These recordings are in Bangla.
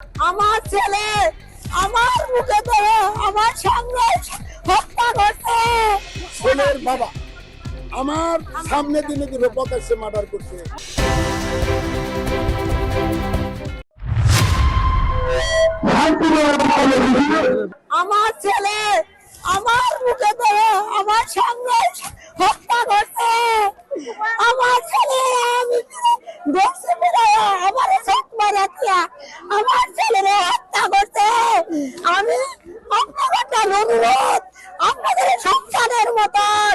আমার ছেলে আমার মুখে ধরে আমার সঙ্গে হত্যা করছে। ছেলের বাবা আমার সামনে দিনে দিনে প্রকাশ্যে মার্ডার করছে। আমার ছেলে আমার মুখে ধরে আমার সঙ্গে হত্যা করছে। আমার ছেলে আমি দেখছি বেড়ায় আমার চোখ মারাতিয়া আমার ছেলেরে হত্যা করছে আমি আপনাদের অনুরোধ আপনাদের সন্তানের মতন।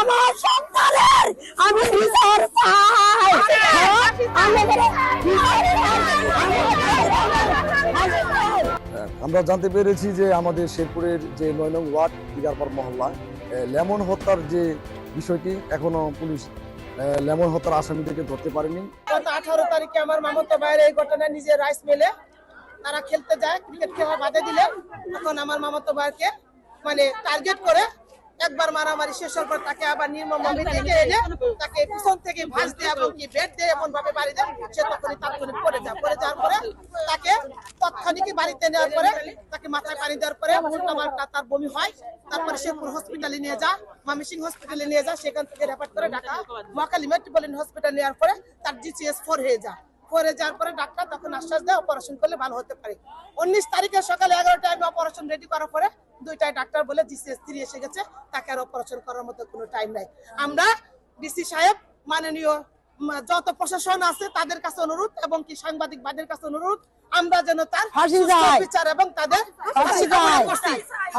আমার সন্তানের আমি বিচার চাই। আমরা জানতে পেরেছি যে আমাদের শেরপুরের যে নয় নং ওয়ার্ড দিগারপার মহল্লা লেমন হত্যার যে বিষয়টি এখনও পুলিশ লেমন হত্যার আসামিদেরকে ধরতে পারেনি। গত আঠারো তারিখে আমার মামতো ভাইয়ের এই ঘটনা নিজে রাইস মেলে তারা খেলতে যায় ক্রিকেট খেলা বাধা দিলে। তখন আমার মামাতো ভাইকে মানে টার্গেট করে একবার মারামারি শেষ হওয়ার পর তাকে আবার নির্মম ডেকে এনে তাকে পিছন থেকে ভাঁজ দিয়ে এবং কি বেড দিয়ে এমন ভাবে বাড়ি দেয় সে তখনই তাৎক্ষণিক পড়ে যায়। পড়ে যাওয়ার পরে তাকে তৎক্ষণিক বাড়িতে নেওয়ার পরে তাকে মাথায় পানি দেওয়ার পরে উল্টাপাল্টা তার বমি হয় তারপরে শেরপুর হসপিটালে নিয়ে যা মামিসিং হসপিটালে নিয়ে যা সেখান থেকে রেফার করে ঢাকা মহাকালী মেট্রোপলিটন হসপিটাল নেওয়ার পরে তার জিসিএস ফোর হয়ে যায়। পরে যাওয়ার পরে ডাক্তার তখন আশ্বাস দেয় অপারেশন করলে ভালো হতে পারে। উনিশ তারিখে সকালে এগারোটায় আমি অপারেশন রেডি করার পরে দুইটায় ডাক্তার বলে জিসিএস থ্রি এসে গেছে তাকে আর অপারেশন করার মতো কোনো টাইম নাই। আমরা ডিসি সাহেব মাননীয় যত প্রশাসন আছে তাদের কাছে অনুরোধ এবং কি সাংবাদিক বাদের কাছে অনুরোধ আমরা যেন তার। বিচার এবং তাদের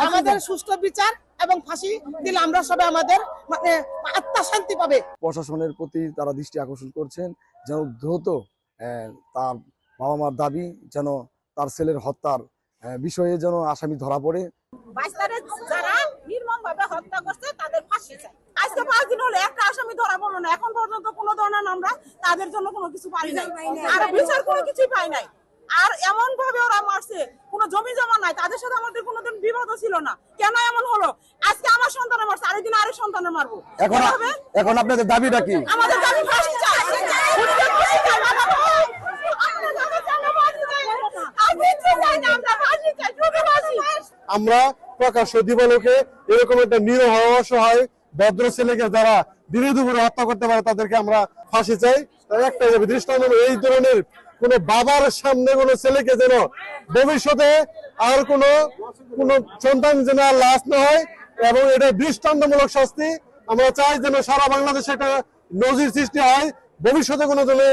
আমাদের। সুষ্ঠু বিচার এবং ফাঁসি দিলে আমরা সবাই আমাদের মানে আত্মা শান্তি পাবে। প্রশাসনের প্রতি তারা দৃষ্টি আকর্ষণ করছেন যেন দ্রুত তার বাবা মার দাবি যেন তার ছেলের হত্যার বিষয়ে যেন আসামি ধরা পড়ে। যারা নির্মম হত্যা করছে তাদের ফাঁসি চাই। আজকে পাঁচ দিন হলো একটা আসামি ধরা পড়ল না। এখন পর্যন্ত কোনো ধরনের আমরা তাদের জন্য কোনো কিছু পাই নাই। আর বিচার কোনো কিছুই পাই নাই। আর এমন ভাবে ওরা মারছে কোনো জমি জমা নাই। তাদের সাথে আমাদের কোনোদিন বিবাদও ছিল না। কেন এমন হলো? আজকে আমার সন্তানের মারছে আরেকদিন আরেক সন্তানের মারবো। এখন এখন আপনাদের দাবিটা কি? আমাদের দাবি ফাঁসি চাই খুনিদের ফাঁসি চাই, বাবা ভাই। আমাদের দাবি চাই, ফাঁসি চাই। আর কিচ্ছু চাই না, আমরা ফাঁসি চাই, শুধু ফাঁসি। আমরা প্রকাশ্য দিবালোকে এরকম একটা নিরহ অসহায় ভদ্র ছেলেকে যারা দিনে দুপুরে হত্যা করতে পারে, তাদেরকে আমরা ফাঁসি চাই। একটা দৃষ্টান্ত এই ধরনের কোন বাবার সামনে কোনো ছেলেকে যেন ভবিষ্যতে আর কোনো, কোন সন্তান যেন আর লাশ না হয়, এবং এটা দৃষ্টান্তমূলক শাস্তি। আমরা চাই যেন সারা বাংলাদেশে একটা নজির সৃষ্টি হয়, ভবিষ্যতে কোনো জনে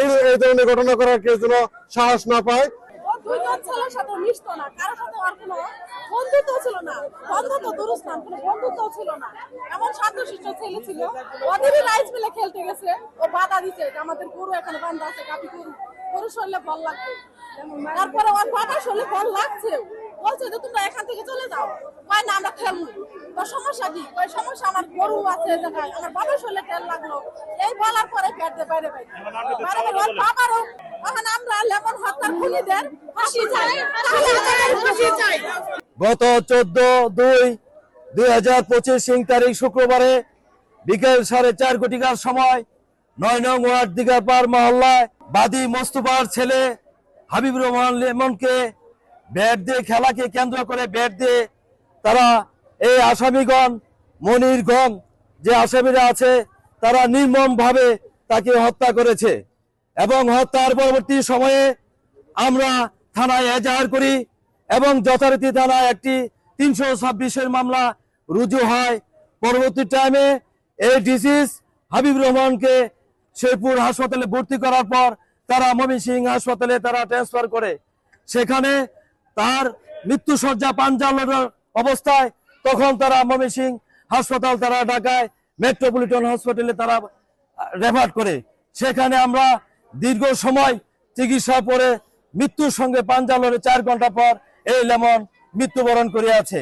এই ধরনের ঘটনা করার কেউ যেন সাহস না পায়। না, কারোর সাথে আর কোনো ছিল না। ছিল না। এমন ছেলে ছিল খেলতে গেছে, ও আমাদের গরু আছে তারপরে ওর বাবার শরীরে বল লাগছে। বলছে যে, তোমরা এখান থেকে চলে যাও। কয়, না, আমরা খেলব। তো সমস্যা কি? ওই সমস্যা, আমার গরু আছে আমার বাবার শরীরে তেল লাগল। এই বলার পরে বাইরে বাইরে। বাইরে বাইরে, ওর বাবারও হত্যার খুনিদের ফাঁসি চাই। ফাঁসি চাই। গত চোদ্দ দুই দুই হাজার পঁচিশ সিং তারিখ শুক্রবারে বিকেল সাড়ে চার কোটিকার সময় নয় নং ওয়ার্ড দিগারপাড় মহল্লায় বাদী মোস্তফার ছেলে হাবিব রহমান লেমনকে ব্যাট দিয়ে খেলাকে কেন্দ্র করে ব্যাট দিয়ে তারা এই আসামিগণ মনিরগণ যে আসামিরা আছে তারা নির্মম ভাবে তাকে হত্যা করেছে। এবং হত্যার পরবর্তী সময়ে আমরা থানায় এজাহার করি এবং যথারীতি থানায় একটি তিনশো ছাব্বিশের মামলা রুজু হয়। পরবর্তী টাইমে এই ডিসিজ হাবিব রহমানকে শেরপুর হাসপাতালে ভর্তি করার পর তারা সিং হাসপাতালে তারা ট্রান্সফার করে। সেখানে তার মৃত্যুসজ্জা পাঞ্জালের অবস্থায় তখন তারা সিং হাসপাতাল তারা ঢাকায় মেট্রোপলিটন হসপিটালে তারা রেফার করে। সেখানে আমরা দীর্ঘ সময় চিকিৎসা পরে মৃত্যুর সঙ্গে পাঞ্জালরে চার ঘণ্টা পর এই লেমন মৃত্যুবরণ করিয়াছে।